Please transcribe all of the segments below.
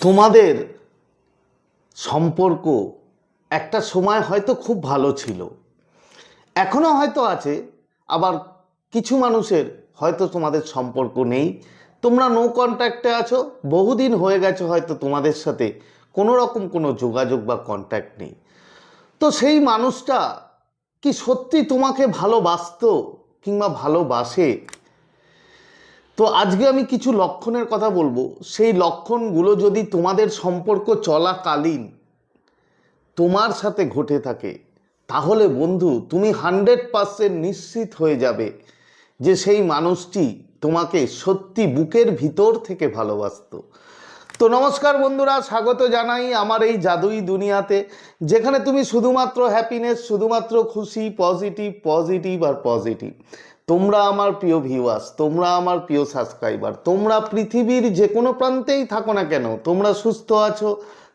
তোমাদের সম্পর্ক একটা সময় হয়তো খুব ভালো ছিল। এখনও হয়তো আছে, আবার কিছু মানুষের হয়তো তোমাদের সম্পর্ক নেই। তোমরা নো কন্ট্যাক্টে আছো, বহুদিন হয়ে গেছে হয়তো তোমাদের সাথে কোনো রকম কোনো যোগাযোগ বা কন্ট্যাক্ট নেই। তো সেই মানুষটা কি সত্যি তোমাকে ভালোবাসত কিংবা ভালোবাসে? তো আজকে আমি কিছু লক্ষণের কথা বলব। সেই লক্ষণগুলো যদি তোমাদের সম্পর্ক চলাকালীন তোমার সাথে ঘটে থাকে, তাহলে বন্ধু তুমি হান্ড্রেড পারসেন্ট নিশ্চিত হয়ে যাবে যে সেই মানুষটি তোমাকে সত্যি বুকের ভিতর থেকে ভালোবাসতো। তো নমস্কার বন্ধুরা, স্বাগত জানাই আমার এই জাদুই দুনিয়াতে, যেখানে তুমি শুধুমাত্র হ্যাপিনেস শুধুমাত্র খুশি পজিটিভ পজিটিভ আর পজিটিভ তোমরা আমার প্রিয় ভিউয়ার্স তোমরা আমার প্রিয় সাবস্ক্রাইবার তোমরা পৃথিবীর যে কোনো প্রান্তেই থাকো না কেন, তোমরা সুস্থ আছো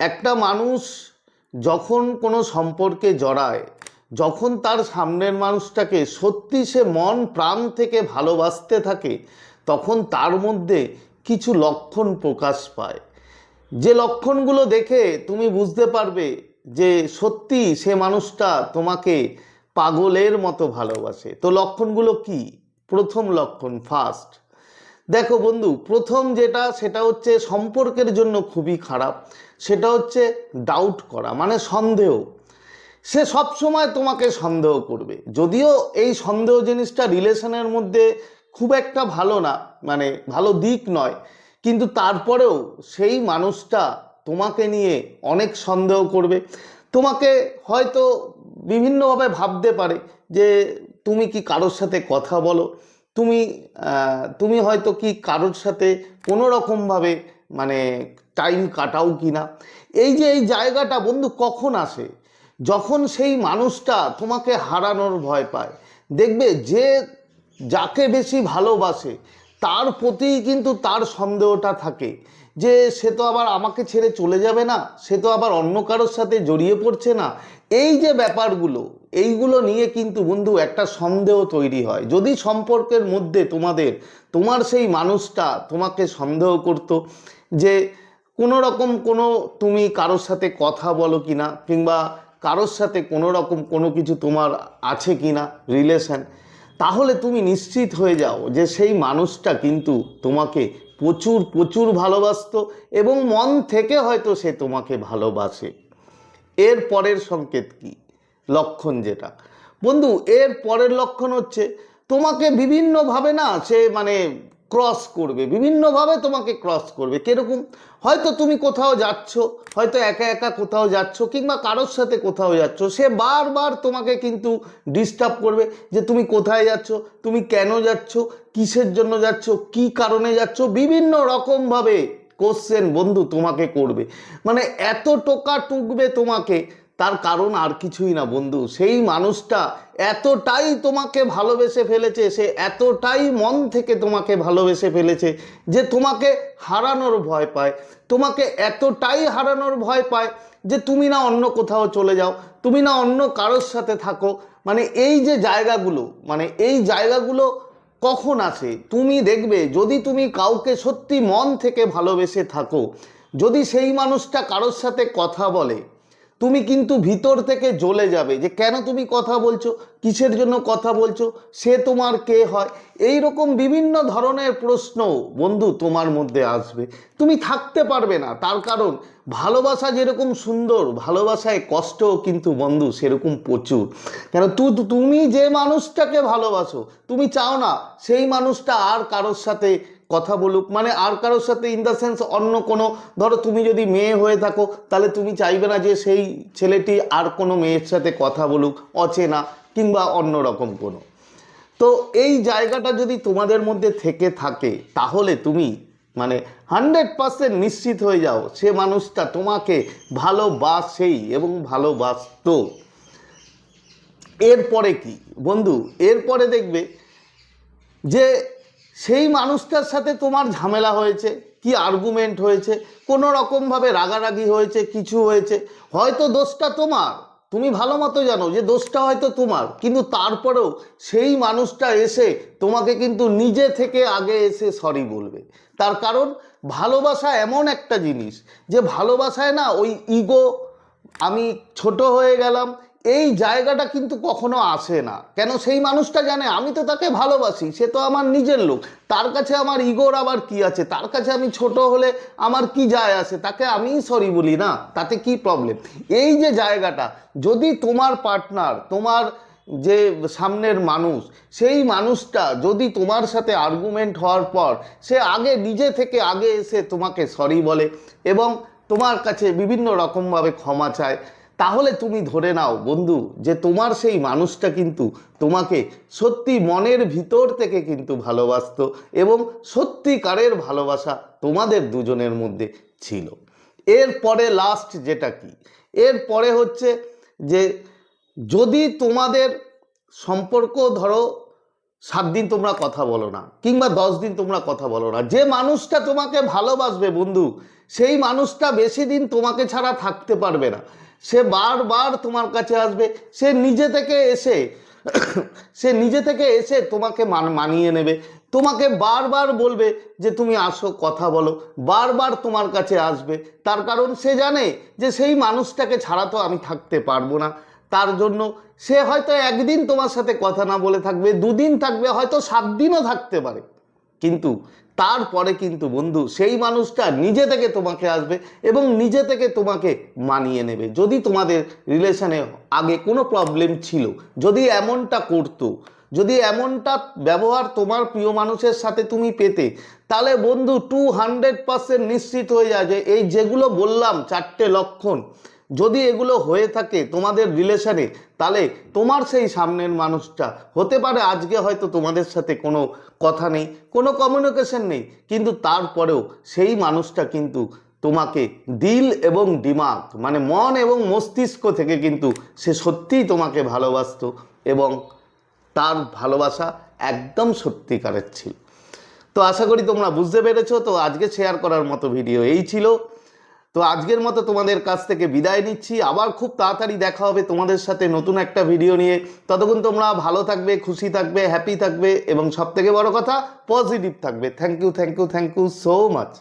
একটা মানুষ যখন কোনো সম্পর্কে জড়ায়, যখন তার সামনের মানুষটাকে সত্যি সে মন প্রাণ থেকে ভালোবাসতে থাকে, তখন তার মধ্যে কিছু লক্ষণ প্রকাশ পায়। যে লক্ষণগুলো দেখে তুমি বুঝতে পারবে যে সত্যি সে মানুষটা তোমাকে পাগলের মতো ভালোবাসে। তো লক্ষণগুলো কি? প্রথম লক্ষণ ফার্স্ট দেখো বন্ধু, প্রথম যেটা, সেটা হচ্ছে সম্পর্কের জন্য খুবই খারাপ। সেটা হচ্ছে ডাউট করা মানে সন্দেহ। সে সব সময় তোমাকে সন্দেহ করবে। যদিও এই সন্দেহ জিনিসটা রিলেশনের মধ্যে খুব একটা ভালো না মানে ভালো দিক নয়। কিন্তু তারপরেও সেই মানুষটা তোমাকে নিয়ে অনেক সন্দেহ করবে। তোমাকে হয়তো বিভিন্নভাবে ভাবতে পারে যে তুমি কি কারোর সাথে কথা বলো? তুমি তুমি হয়তো কি কারোর সাথে কোনো রকমভাবে মানে টাইম কাটাও কি না? এই যে এই জায়গাটা বন্ধু কখন আসে? যখন সেই মানুষটা তোমাকে হারানোর ভয় পায়। দেখবে যে যাকে বেশি ভালোবাসে, তার প্রতি কিন্তু তার সন্দেহটা থাকে যে সে তো আবার আমাকে ছেড়ে চলে যাবে না, সে তো আবার অন্য কারোর সাথে জড়িয়ে পড়ছে না। এই যে ব্যাপারগুলো এইগুলো নিয়ে কিন্তু বন্ধু একটা সন্দেহ তৈরি হয়। যদি সম্পর্কের মধ্যে তোমাদের, তোমার সেই মানুষটা তোমাকে সন্দেহ করতো যে কোনো রকম কোনো তুমি কারোর সাথে কথা বলো কি না কিংবা কারোর সাথে কোনো রকম কোনো কিছু তোমার আছে কি না রিলেশন তাহলে তুমি নিশ্চিত হয়ে যাও যে সেই মানুষটা কিন্তু তোমাকে প্রচুর প্রচুর ভালোবাসতো এবং মন থেকে হয়তো সে তোমাকে ভালোবাসে। এর পরের সংকেত কি? লক্ষণ যেটা। বন্ধু, এর পরের লক্ষণ হচ্ছে, তোমাকে বিভিন্নভাবে না সে মানে ক্রস করবে, বিভিন্নভাবে তোমাকে ক্রস করবে। কীরকম? হয়তো তুমি কোথাও যাচ্ছ, হয়তো একা একা কোথাও যাচ্ছ কিংবা কারোর সাথে কোথাও যাচ্ছ, সে বারবার তোমাকে কিন্তু ডিস্টার্ব করবে যে তুমি কোথায় যাচ্ছ, তুমি কেন যাচ্ছ, কিসের জন্য যাচ্ছ, কি কারণে যাচ্ছ, বিভিন্ন রকমভাবে কোশ্চেন বন্ধু তোমাকে করবে। মানে এত টোকা টুকবে তোমাকে তার কারণ আর কিছুই না, বন্ধু। সেই মানুষটা এতটাই তোমাকে ভালোবেসে ফেলেছে, সে এতটাই মন থেকে তোমাকে ভালোবেসে ফেলেছে যে তোমাকে হারানোর ভয় পায়। তোমাকে এতটাই হারানোর ভয় পায় যে তুমি না অন্য কোথাও চলে যাও, তুমি না অন্য কারোর সাথে থাকো। মানে এই যে জায়গাগুলো মানে এই জায়গাগুলো কখন আসে তুমি দেখবে, যদি তুমি কাউকে সত্যি মন থেকে ভালোবেসে থাকো, যদি সেই মানুষটা কারোর সাথে কথা বলে তুমি কিন্তু ভিতর থেকে জ্বলে যাবে যে কেন তুমি কথা বলছো? কিসের জন্য কথা বলছো? সে তোমার কে হয়? এই রকম বিভিন্ন ধরনের প্রশ্ন বন্ধু তোমার মধ্যে আসবে। তুমি থাকতে পারবে না, তার কারণ ভালোবাসা যেরকম সুন্দর, ভালোবাসায় কষ্টও কিন্তু বন্ধু সেরকম প্রচুর। কেন তুমি যে মানুষটাকে ভালোবাসো, তুমি চাও না সেই মানুষটা আর কারোর সাথে কথা বলুক মানে আর কারোর সাথে ইন দ্য সেন্স অন্য কোনো, ধরো তুমি যদি মেয়ে হয়ে থাকো, তাহলে তুমি চাইবে না যে সেই ছেলেটি আর কোনো মেয়ের সাথে কথা বলুক, অচেনা কিংবা অন্য রকম কোনো। তো এই জায়গাটা যদি তোমাদের মধ্যে থেকে থাকে, তাহলে তুমি মানে হান্ড্রেড পার্সেন্ট নিশ্চিত হয়ে যাও, সে মানুষটা তোমাকে ভালোবাসেই এবং ভালোবাসতো। এরপরে কি? বন্ধু, এরপরে দেখবে যে সেই মানুষটার সাথে তোমার ঝামেলা হয়েছে, কি আর্গুমেন্ট হয়েছে, কোনো রকমভাবে রাগারাগি হয়েছে, কিছু হয়েছে, হয়তো দোষটা তোমার। তুমি ভালো মতো জানো যে দোষটা হয়তো তোমার, কিন্তু তারপরেও সেই মানুষটা এসে তোমাকে কিন্তু নিজে থেকে আগে এসে সরি বলবে। তার কারণ ভালোবাসা এমন একটা জিনিস, যে ভালোবাসায় না ওই ইগো আমি ছোট হয়ে গেলাম এই জায়গাটা কিন্তু কখনো আসে না। কেন সেই মানুষটা জানে, আমি তো তাকে ভালোবাসি, সে তো আমার নিজের লোক। তার কাছে আমার ইগোর আবার কি আছে? তার কাছে আমি ছোট হলে আমার কি যায় আসে? তাকে আমিই সরি বলি না, তাতে কি প্রবলেম এই যে জায়গাটা, যদি তোমার পার্টনার তোমার যে সামনের মানুষ, সেই মানুষটা যদি তোমার সাথে আর্গুমেন্ট হওয়ার পর, সে আগে নিজে থেকে আগে এসে তোমাকে সরি বলে এবং তোমার কাছে বিভিন্ন রকমভাবে ক্ষমা চায় তাহলে তুমি ধরে নাও বন্ধু যে তোমার সেই মানুষটা কিন্তু তোমাকে সত্যি মনের ভিতর থেকে কিন্তু ভালোবাসতো এবং সত্যিকারের ভালোবাসা তোমাদের দুজনের মধ্যে ছিল। এরপরে লাস্ট যেটা কি? এরপরে হচ্ছে যে যদি তোমাদের সম্পর্ক ধরো সাত দিন তোমরা কথা বলো না কিংবা দশ দিন তোমরা কথা বলো না, যে মানুষটা তোমাকে ভালোবাসবে বন্ধু সেই মানুষটা বেশি দিন তোমাকে ছাড়া থাকতে পারবে না। সে বারবার তোমার কাছে আসবে। সে নিজে থেকে এসে, সে নিজে থেকে এসে তোমাকে মান, মানিয়ে নেবে। তোমাকে বারবার বলবে যে, তুমি আসো, কথা বলো। বারবার তোমার কাছে আসবে। তার কারণ সে জানে যে, সেই মানুষটাকে ছাড়া তো আমি থাকতে পারব না। তার জন্য সে হয়তো একদিন তোমার সাথে কথা না বলে থাকবে, দুদিন থাকবে, হয়তো সাত দিনও থাকতে পারে। কিন্তু তারপরে কিন্তু বন্ধু, সেই মানুষটা নিজে থেকে তোমাকে আসবে এবং নিজে থেকে তোমাকে মানিয়ে নেবে। যদি তোমাদের রিলেশনে আগে কোনো প্রবলেম ছিল, যদি এমনটা করতো, যদি এমনটা ব্যবহার তোমার প্রিয় মানুষের সাথে তুমি পেতে, তাহলে বন্ধু টু হান্ড্রেড পার্সেন্ট নিশ্চিত হয়ে যায় যে এই যেগুলো বললাম, চারটে লক্ষণ যদি এগুলো হয়ে থাকে তোমাদের রিলেশনে তাহলে তোমার সেই সামনের মানুষটা হতে পারে, আজকে হয়তো তোমাদের সাথে কোনো কথা নেই, কোনো কমিউনিকেশন নেই, কিন্তু তারপরেও সেই মানুষটা কিন্তু তোমাকে দিল এবং দিমাগ মানে মন এবং মস্তিষ্ক থেকে কিন্তু সে সত্যিই তোমাকে ভালোবাসতো এবং তার ভালোবাসা একদম সত্যিকারের ছিল। তো আশা করি তোমরা বুঝতে পেরেছ, তো আজকে শেয়ার করার মতো ভিডিও এই ছিল। তো আজকের মতো তোমাদের কাছ থেকে বিদায় নিচ্ছি। আবার খুব তাড়াতাড়ি দেখা হবে তোমাদের সাথে নতুন একটা ভিডিও নিয়ে। ততক্ষণ তোমরা ভালো থাকবে, খুশি থাকবে হ্যাপি থাকবে এবং সব থেকে বড় কথা পজিটিভ থাকবে। Thank you thank you thank you so much